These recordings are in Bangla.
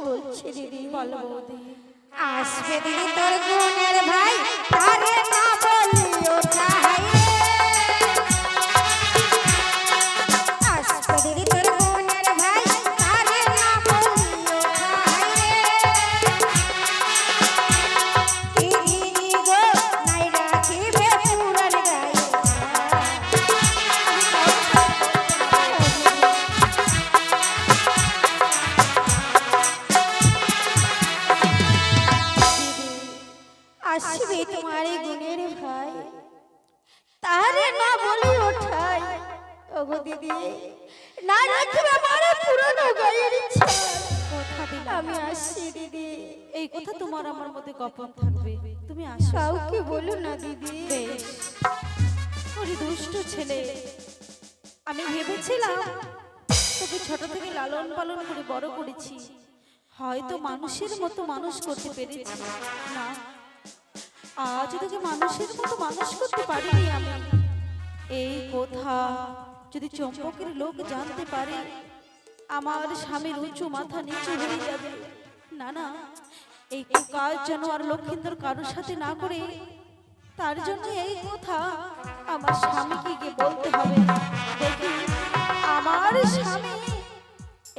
বলছি দিদি বলো আসবে দিদি তোর গুণের ভাই তারে না কথা তোমার আমার মধ্যে গোপন থাকবে। তুমি আসো। কাউকে বলো না দিদি। ওরে দুষ্ট ছেলে। আমি ভেবেছিলাম তোকে ছোট থেকে লালন পালন করে বড় করেছি। হয়তো মানুষের মতো মানুষ করতে পেরেছি। না। আজ তোকে মানুষের মতো মানুষ করতে পারিনি আমি। এই কথা যদি চম্পকের লোক জানতে পারে আমার স্বামীর উঁচু মাথা নিচু হয়ে যাবে। না না। এই কাজ যেন আর লক্ষিন্দর কারোর সাথে না করে, তার জন্য এই কথা আমার স্বামীকে গিয়ে বলতে হবে। আমার স্বামী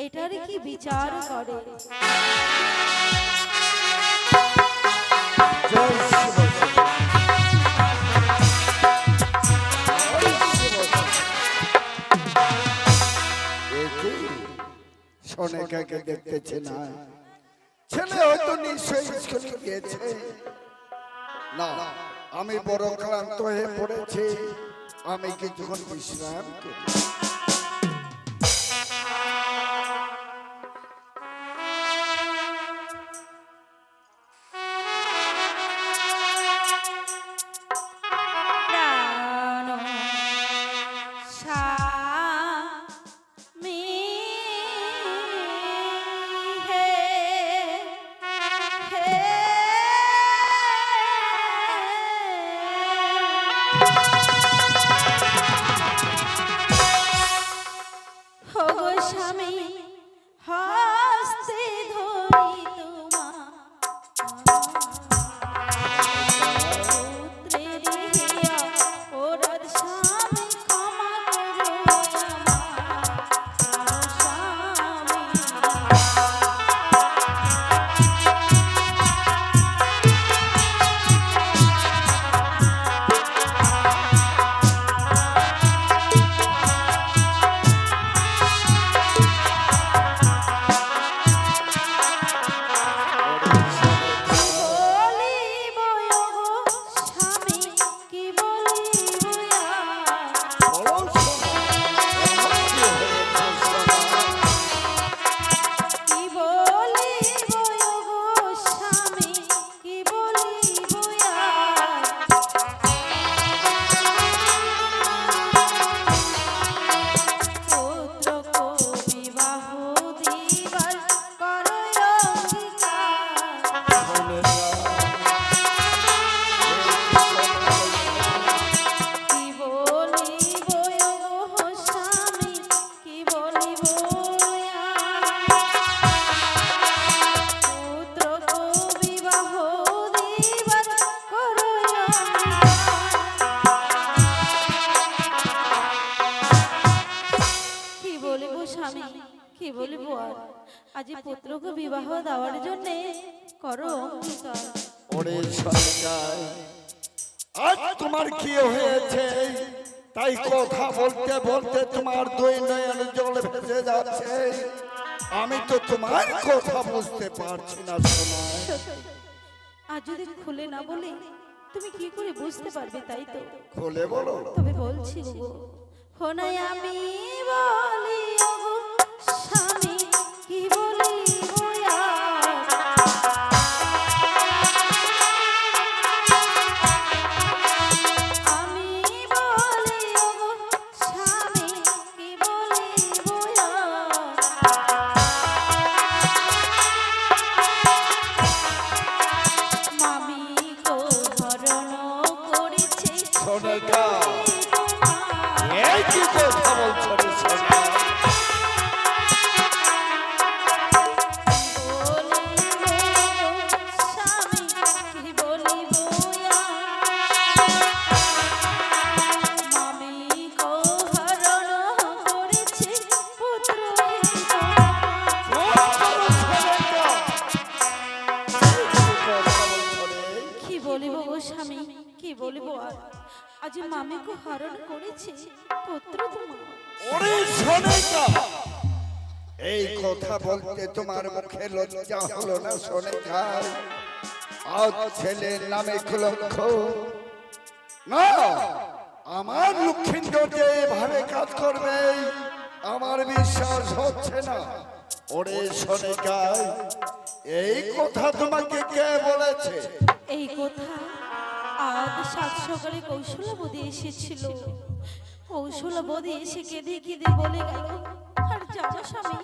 এটার কি বিচার করে? শিব দেখতেছে না। ছেলে হয়তো নিশ্চয়ই স্কুলে গিয়েছে। না আমি বড় ক্লান্ত হয়ে পড়েছি। আমি কিছুক্ষণ বিশ্রাম করি। হো বলিব আর আজি পুত্রকে বিবাহ দেওয়ার জন্যে করো ওরে সরকার আজ তোমার কি হয়েছে? তাই কথা বলতে বলতে তোমার দুই নয়ন জল ভেসে যাচ্ছে। আমি তো তোমার কথা বুঝতে পারছি না সোনা। আর যদি খুলে না বলে তুমি কি করে বুঝতে পারবে তাই তো? খুলে বলো। তবে বলছি গো হোনাই আমি বলি আজ মামিকে হরণ করেছে পুত্র তোমার। ওরে সোনিকা এই কথা বলতে তোমার মুখে লজ্জা হলো না সোনিকা আজ ছেলের নামে কলঙ্ক না আমার লক্ষ্মীন্দর যে এভাবে কাজ করবে আমার বিশ্বাস হচ্ছে না। ওরে সোনিকা এই কথা তোমাকে কে বলেছে? এই কথা আজ সাত সকালে কৌশলবতী এসেছিল। কৌশলবতী এসে কেঁদে কেঁদে বলে গেল আর জানো স্বামী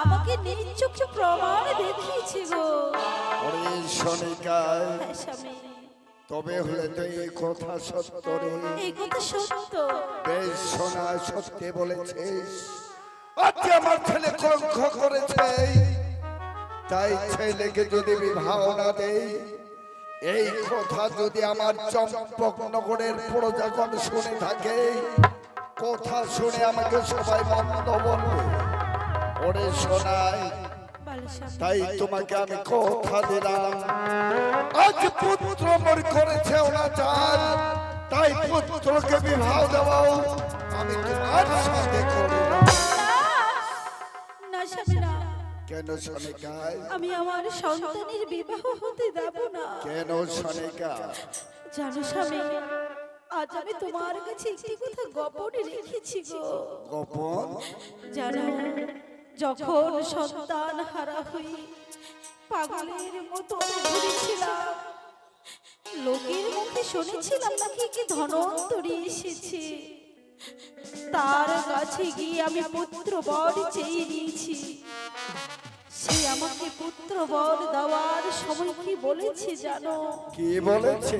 আমাকে নিজ চোখে প্রমাণ দেখিয়েছে গো। হ্যাঁ তবে হলে তো এই কথা সত্য রে এই কথা সত্য। বেশ শোনা সত্যি বলেছিস আজ আমার ছেলে কলঙ্ক করেছে। তাই ছেলেকে যদি বিবাহ না দেই এই কথা যদি আমার চম্পক নগরের প্রজাগণ শুনে থাকে, কথা শুনে আমাকে সবাই মন্দ বলবে। ওরে স্বামী তাই তোমাকে আমি কথা দিলাম। আজ পুত্র মোর করেছে অনাচার তাই পুত্রকে বিবাহ দেওয়াও আমি তোমার সাথে স্বামী না কেন সনিকায় আমি আমার সন্তানের বিবাহ হতে দেব না। কেন সনিকা জানো স্বামী আজ আমি তোমার কাছে একটি কথা গোপনে রেখেছি গো। গোপন? জানো যখন সন্তান হারা হই পাগলের মতো ঘুরেছিলাম লোকের মুখে শুনেছিলাম নাকি কি ধনন্তরী এসেছে। তার কাছে গিয়ে আমি পুত্র বর চেয়ে নিয়েছি। সে আমাকে পুত্র বর দেওয়ার সময় কি বলেছে জানো? কি বলেছে?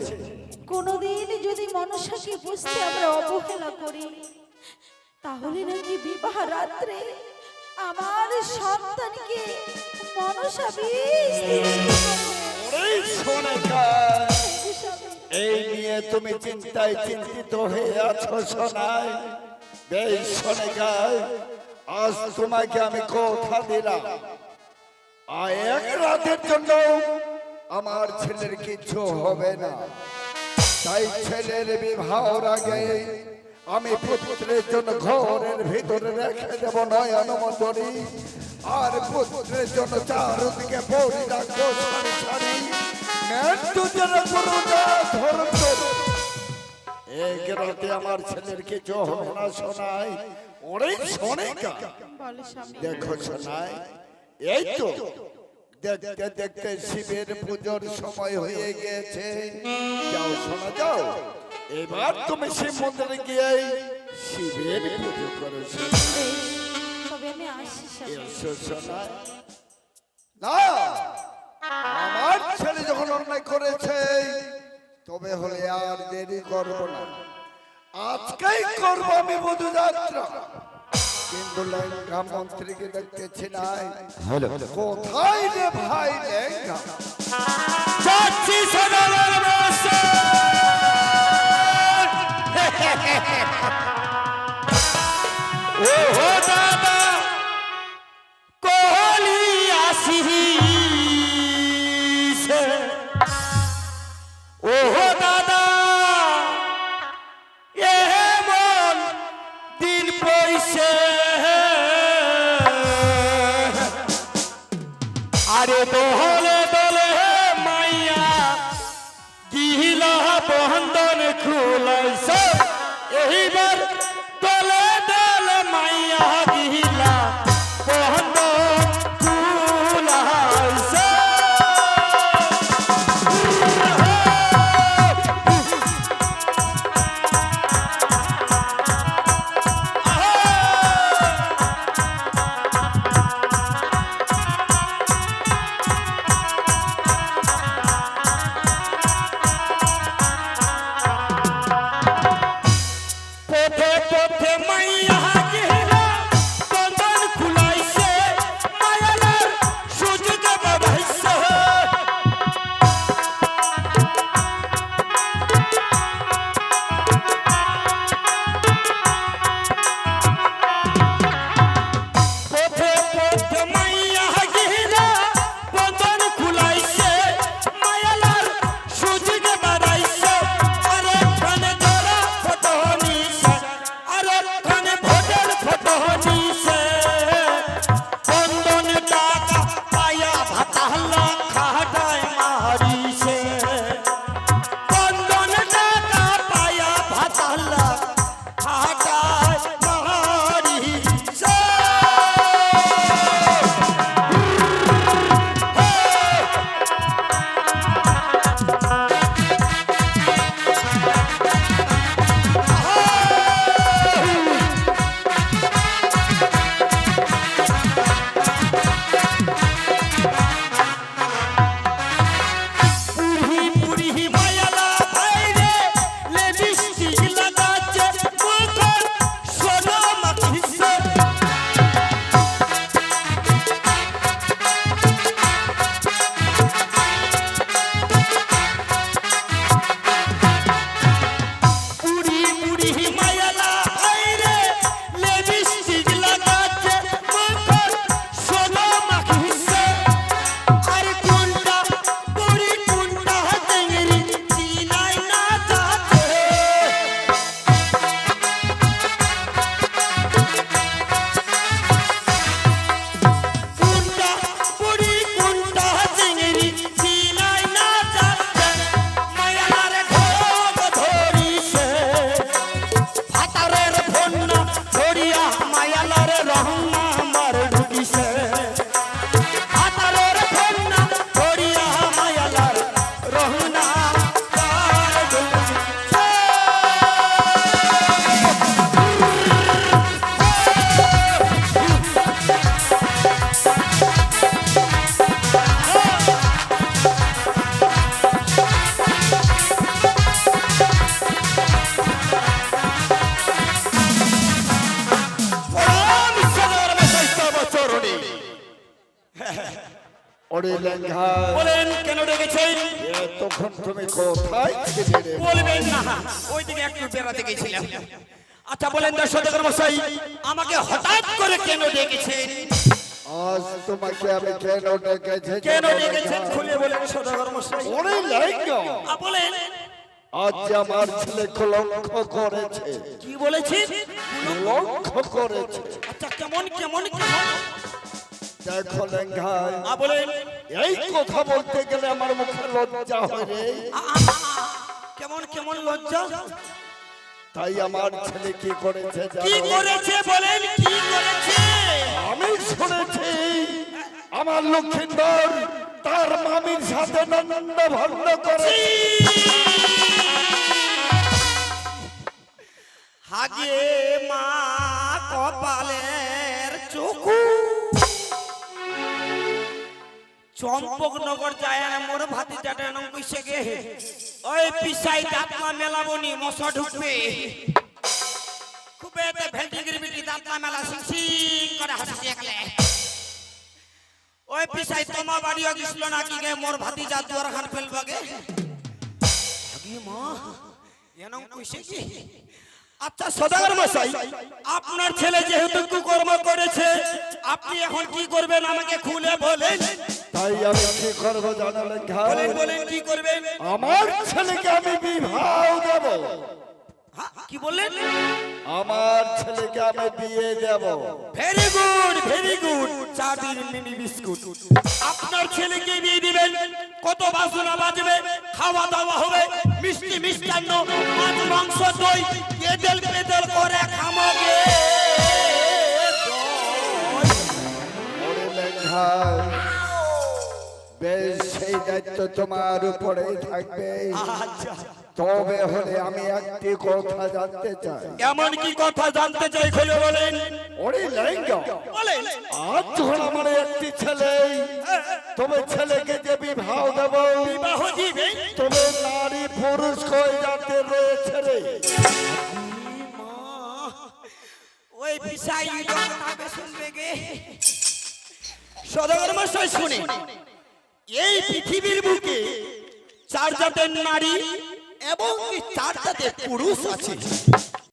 কোনোদিন যদি মনসাকে বুঝতে আমরা অবহেলা করি তাহলে নাকি বিবাহ রাত্রে আমার সন্তানকে মনসা এই নিয়ে তুমি চিন্তায় চিন্তিত হয়ে আছো শোনায় বেশ শোনেগায় আজ তোমাকে আমি কথা দিলাম। এক রাতের জন্য আমার ছেলের কিছু হবে না। তাই ছেলের বিবাহর আগে আমি পুত্রের জন্য ঘরের ভিতরে রেখে দেব নয়ন মতরি আর পুত্রের জন্য চারদিকে পড়ি রাখব সারি সারি মৃত্যু যেন কোনো ধরত এক রাতে আমার ছেলের কিছু হবে না শোনায় অনেক শোনে দেখো শোনায় এই তো দেখতে দেখতে শিবের পুজোর সময় হয়ে গেছে যাও শোনা যাও। এবার তুমি শিব মন্দিরে গিয়ে শিবের পুজো করো। না আমার ছেলে যখন অন্যায় করেছে তবে হলে আর দেরি করব না। আজকেই করব আমি বধু যাত্রা কিন্তু লেঙ্গা মন্ত্রীকে দেখতেছি নাই। কোথায় রে ভাই লেঙ্গা? যাচ্ছি সদাগর ও হো ওরে লেঙ্গা বলেন কেন ডেকেছেন? তখন তুমি কোথায় রে বলবেন না। ওইদিকে একটু বেড়াতে গেছিলাম। আচ্ছা বলেন মশাই আমাকে হঠাৎ করে কেন ডেকেছেন? আজ তোমাকে আমি কেন ডেকেছি? কেন ডেকেছেন? খুলে বলেন সদাগর মশাই। ওরে লেঙ্গা বলেন। আজ আমার ছেলে কলঙ্ক করেছে। কি বলেছেন? কলঙ্ক করেছে। আচ্ছা কেমন কেমন কেমন? দেখো লেঙ্গাই আ, বলেন। এই কথা বলতে গেলে আমার মুখে লজ্জা হয় রে। কেমন কেমন লজ্জা? তাই আমার ছেলে কি করেছে কি করেছে বলেন কি করেছে? আমি শুনেছি আমার লক্ষ্মীন্দর তার মামির সাথে নন্দ ভন্ড করে হাগে মা কপালের চকু চম্পকনগর যায় না, মোর ভাতি চাটে নাম কইছে গে ওই পিসাই দাঁতমা মেলাবনি, মশা ঢুকবে। খুবে তে ভেন্টিগির বিটি দাঁতমা মেলা সিং সিং করে হাসি একলে। ওই পিসাই তোমা বাড়িও গিসলো নাকি গে? মোর ভাতি যা দুয়ার খান মা কইছে কি? আচ্ছা সদাগর মশাই আপনার ছেলে যেহেতু কুকর্ম করেছে আপনি এখন কি করবেন আমাকে খুলে বলেন। তাই আমি কি করব জানো লেঙ্গা বলেন বলেন কি করবেন? আমার ছেলেকে আমি বিবাহ দেব। কি বললেন? আমার ছেলেকে আমি বিয়ে দেব। ভেরি গুড ভেরি গুড চাবির মিনি বিস্কুট। আপনার ছেলেকে বিয়ে দিবেন কত বাসনা বাজবে খাওয়া দাওয়া হবে মিষ্টি মিষ্টান্ন মাছ মাংস দই করে খামোগে। বেশ সেই দায়িত্ব তোমার উপরে থাকবে। আচ্ছা। তবে হলে আমি একটি কথা জানতে চাই। এমন কি কথা জানতে চাই খুলে বলেন। ওরে লেঙ্গা আজ যখন আমার একটি ছেলে। তবে ছেলেকে যে বিবাহ দেব ওই বিষয় কথা শুনবে গে সদর শুনে এই পৃথিবীর বুকে চার জাতের নারী এবং চার জাতের পুরুষ আছে।